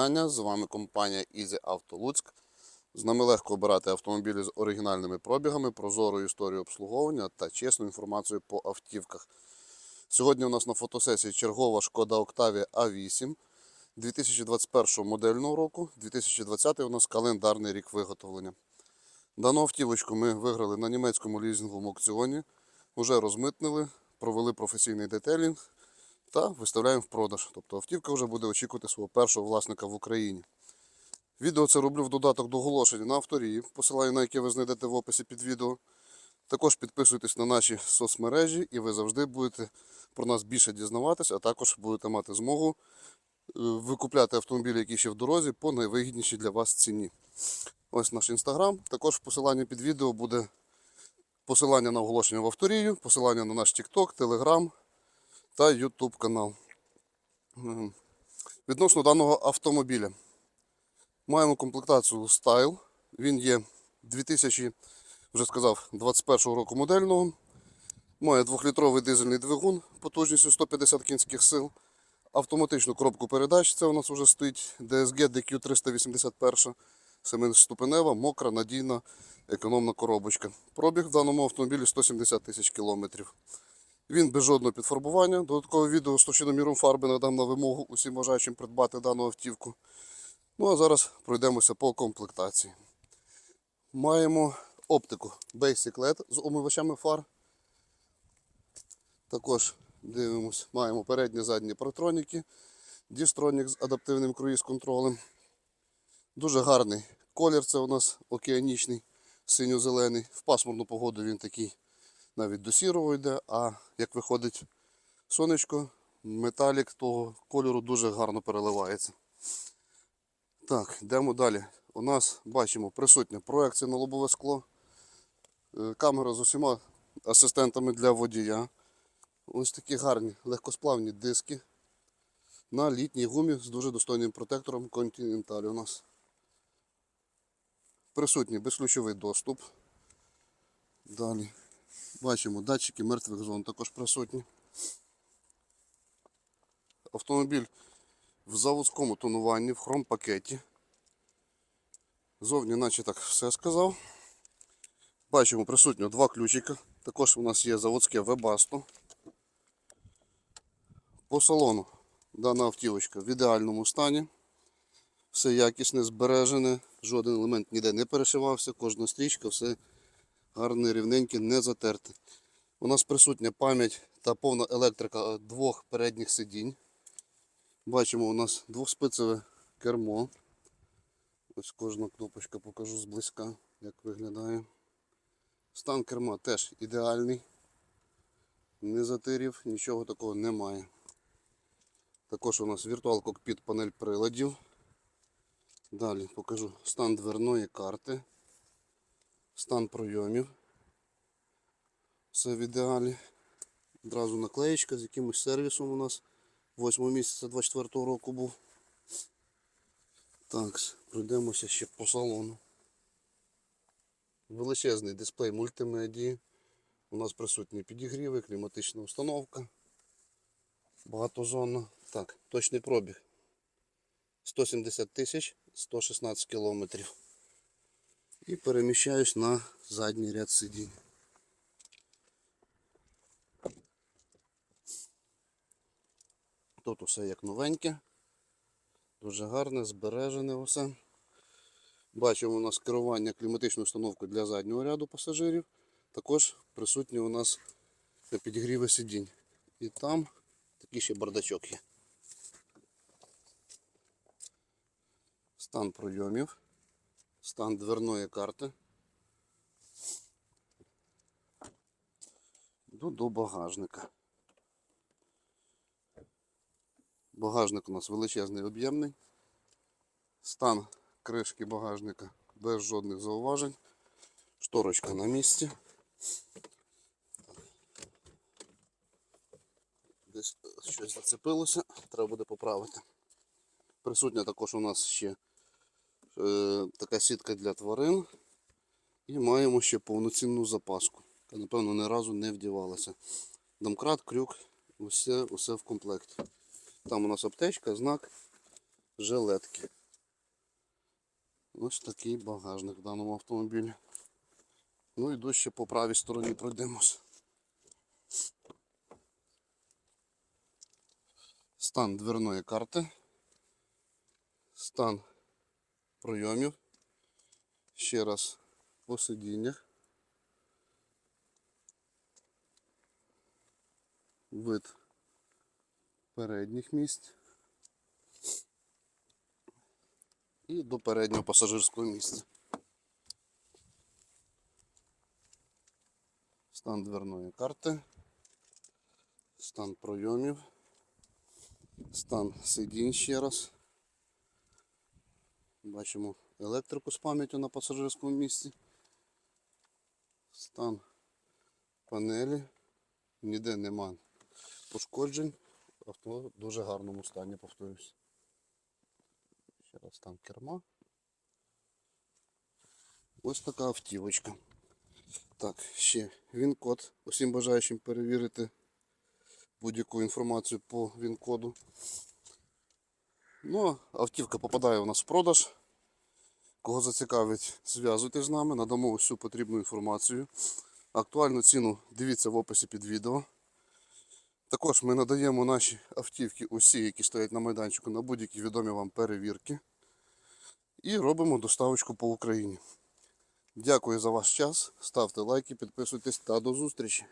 вітання. З вами компанія Easy Auto Луцьк. З нами легко обирати автомобілі з оригінальними пробігами, прозорою історією обслуговування та чесною інформацією по автівках. Сьогодні у нас на фотосесії чергова шкода Octavia A8 2021 модельного року, 2020 у нас календарний рік виготовлення. Дану автівочку ми виграли на німецькому лізинговому аукціоні, вже розмитнили, провели професійний детелінг та виставляємо в продаж. Тобто автівка вже буде очікувати свого першого власника в Україні. Відео це роблю в додаток до оголошення на авторії, посилання на яке ви знайдете в описі під відео. Також підписуйтесь на наші соцмережі і ви завжди будете про нас більше дізнаватися, а також будете мати змогу е, викупляти автомобілі, які ще в дорозі, по найвигіднішій для вас ціні. Ось наш інстаграм. Також в посиланні під відео буде посилання на оголошення в авторію, посилання на наш TikTok, Telegram та YouTube канал. Відносно даного автомобіля. Маємо комплектацію Style. Він є 2000, вже сказав, 21 року модельного. Має 2-літровий дизельний двигун потужністю 150 кінських сил. Автоматичну коробку передач. Це у нас вже стоїть DSG DQ381. 7-ступенева, мокра, надійна, економна коробочка. Пробіг в даному автомобілі 170 тисяч кілометрів. Він без жодного підфарбування. Додаткове відео з товщиноміром фарби надам на вимогу усім бажаючим придбати дану автівку. Ну а зараз пройдемося по комплектації. Маємо оптику Basic LED з омивачами фар. Також дивимось, маємо передні задні протроніки, Дістронік з адаптивним круїз-контролем. Дуже гарний колір, це у нас океанічний, синьо-зелений. В пасмурну погоду він такий навіть до сірого йде, а як виходить сонечко, металік того кольору дуже гарно переливається. Так, йдемо далі. У нас бачимо присутня проекція на лобове скло, е, камера з усіма асистентами для водія. Ось такі гарні легкосплавні диски на літній гумі з дуже достойним протектором Continental у нас. Присутній безключовий доступ. Далі. Бачимо датчики мертвих зон також присутні. Автомобіль в заводському тонуванні, в хром-пакеті. Зовні, наче так все сказав. Бачимо присутньо два ключика. Також у нас є заводське вебасто. По салону дана автівочка в ідеальному стані. Все якісне, збережене, жоден елемент ніде не перешивався, кожна стрічка, все гарне, рівненьке, не затерте. У нас присутня пам'ять та повна електрика двох передніх сидінь. Бачимо, у нас двохспицеве кермо. Ось кожна кнопочка покажу зблизька, як виглядає. Стан керма теж ідеальний. Не затирів, нічого такого немає. Також у нас віртуал кокпіт панель приладів. Далі покажу стан дверної карти, стан пройомів. Все в ідеалі. Одразу наклеєчка з якимось сервісом у нас 8 місяця 24 року був. Так, пройдемося ще по салону. Величезний дисплей мультимедії. У нас присутні підігріви, кліматична установка. Багатозонна. Так, точний пробіг. 170 тисяч 116 кілометрів. І переміщаюсь на задній ряд сидінь. Тут усе як новеньке. Дуже гарне, збережене усе. Бачимо у нас керування кліматичною установкою для заднього ряду пасажирів. Також присутні у нас підігріви сидінь. І там такий ще бардачок є. Стан пройомів, стан дверної карти. Йду до багажника. Багажник у нас величезний об'ємний. Стан кришки багажника без жодних зауважень. Шторочка на місці. Десь щось зацепилося, треба буде поправити. Присутня також у нас ще така сітка для тварин. І маємо ще повноцінну запаску, яка, напевно, ні разу не вдівалася. Домкрат, крюк, усе, усе в комплекті. Там у нас аптечка, знак, жилетки. Ось такий багажник в даному автомобілі. Ну і дужче по правій стороні пройдемось. Стан дверної карти. Стан пройомів. Ще раз по сидіннях. Вид передніх місць. І до переднього пасажирського місця. Стан дверної карти. Стан пройомів. Стан сидінь ще раз. Бачимо електрику з пам'яттю на пасажирському місці. Стан панелі. Ніде нема пошкоджень. Авто в дуже гарному стані, повторюсь. Ще раз стан керма. Ось така автівочка. Так, ще він-код. Усім бажаючим перевірити будь-яку інформацію по він-коду. Ну, автівка попадає у нас в продаж. Кого зацікавить, зв'язуйтесь з нами, надамо всю потрібну інформацію. Актуальну ціну дивіться в описі під відео. Також ми надаємо наші автівки, усі, які стоять на майданчику, на будь-які відомі вам перевірки. І робимо доставочку по Україні. Дякую за ваш час. Ставте лайки, підписуйтесь та до зустрічі.